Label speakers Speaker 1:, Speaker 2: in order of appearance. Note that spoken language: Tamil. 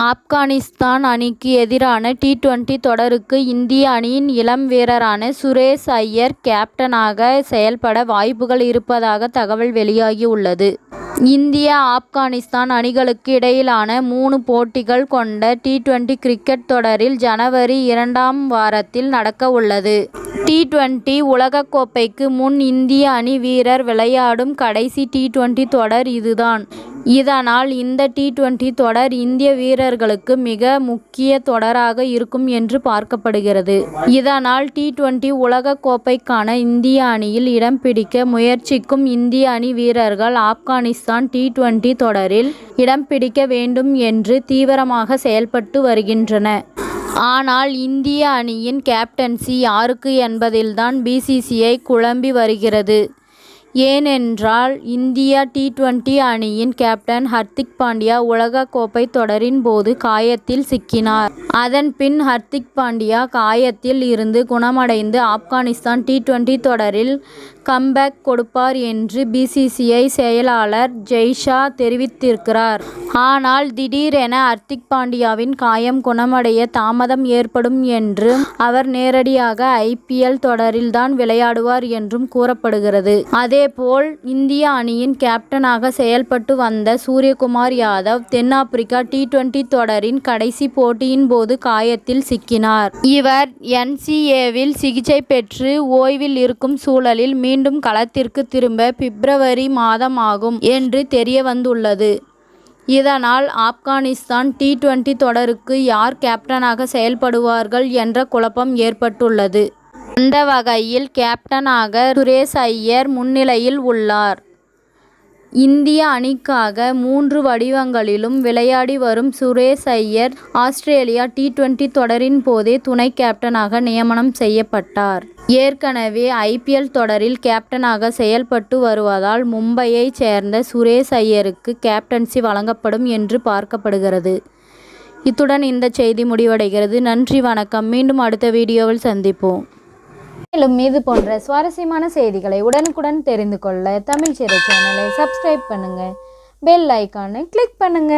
Speaker 1: ஆப்கானிஸ்தான் அணிக்கு எதிரான டி டுவெண்டி தொடருக்கு இந்திய அணியின் இளம் வீரரான சுரேஷ் ஐயர் கேப்டனாக செயல்பட வாய்ப்புகள் இருப்பதாக தகவல் வெளியாகியுள்ளது. இந்திய ஆப்கானிஸ்தான் அணிகளுக்கு இடையிலான மூணு போட்டிகள் கொண்ட டி டுவெண்டி கிரிக்கெட் தொடரில் ஜனவரி இரண்டாம் வாரத்தில் நடக்கவுள்ளது. டி டுவெண்டி உலகக்கோப்பைக்கு முன் இந்திய அணி வீரர் விளையாடும் கடைசி டி டுவெண்டி தொடர் இதுதான். இதனால் இந்த டி டுவெண்டி தொடர் இந்திய வீரர்களுக்கு மிக முக்கிய தொடராக இருக்கும் என்று பார்க்கப்படுகிறது. இதனால் டி டுவெண்டி உலகக் கோப்பைக்கான இந்திய அணியில் இடம் பிடிக்க முயற்சிக்கும் இந்திய அணி வீரர்கள் ஆப்கானிஸ்தான் டி டுவெண்டி தொடரில் இடம் பிடிக்க வேண்டும் என்று தீவிரமாக செயல்பட்டு வருகின்றன ஆனால் இந்திய அணியின் கேப்டன்சி யாருக்கு என்பதில்தான் பிசிசிஐ குழம்பி வருகிறது. ஏனென்றால் இந்தியா டி டுவெண்டி அணியின் கேப்டன் ஹர்திக் பாண்டியா உலகக்கோப்பை தொடரின் போது காயத்தில் சிக்கினார். அதன் பின் ஹர்திக் பாண்டியா காயத்தில் இருந்து குணமடைந்து ஆப்கானிஸ்தான் டி டுவெண்டி தொடரில் கம்பேக் கொடுப்பார் என்று பிசிசிஐ செயலாளர் ஜெய்ஷா தெரிவித்திருக்கிறார். ஆனால் திடீரென ஹர்திக் பாண்டியாவின் காயம் குணமடைய தாமதம் ஏற்படும் என்றும் அவர் நேரடியாக ஐபிஎல் தொடரில் தான் விளையாடுவார் என்றும் கூறப்படுகிறது. அதேபோல் இந்திய அணியின் கேப்டனாக செயல்பட்டு வந்த சூரியகுமார் யாதவ் தென்-ஆப்பிரிக்கா டி டுவெண்டி தொடரின் கடைசி போட்டியின் போது காயத்தில் சிக்கினார். இவர் என்சிஏவில் சிகிச்சை பெற்று ஓய்வில் இருக்கும் சூழலில் மீண்டும் களத்திற்கு திரும்ப பிப்ரவரி மாதம் ஆகும் என்று தெரியவந்துள்ளது. இதனால் ஆப்கானிஸ்தான் டி டுவெண்டி தொடருக்கு யார் கேப்டனாக செயல்படுவார்கள் என்ற குழப்பம் ஏற்பட்டுள்ளது. அந்த வகையில் கேப்டனாக சுரேஷ் ஐயர் முன்னிலையில் உள்ளார். இந்திய அணிக்காக மூன்று வடிவங்களிலும் விளையாடி வரும் Suresh Iyer Australia T twenty தொடரின் போதே துணை கேப்டனாக நியமனம் செய்யப்பட்டார். ஏற்கனவே ஐபிஎல் தொடரில் கேப்டனாக செயல்பட்டு வருவதால் மும்பையைச் சேர்ந்த சுரேஷ் ஐயருக்கு கேப்டன்சி வழங்கப்படும் என்று பார்க்கப்படுகிறது. இத்துடன் இந்த செய்தி முடிவடைகிறது. நன்றி வணக்கம் மீண்டும் அடுத்த வீடியோவில் சந்திப்போம். மேலும் இது போன்ற சுவாரஸ்யமான செய்திகளை உடனுக்குடன் தெரிந்து கொள்ள தமிழ் சிறை சேனலை சப்ஸ்கிரைப் பண்ணுங்க. பெல் ஐக்கானை கிளிக் பண்ணுங்க.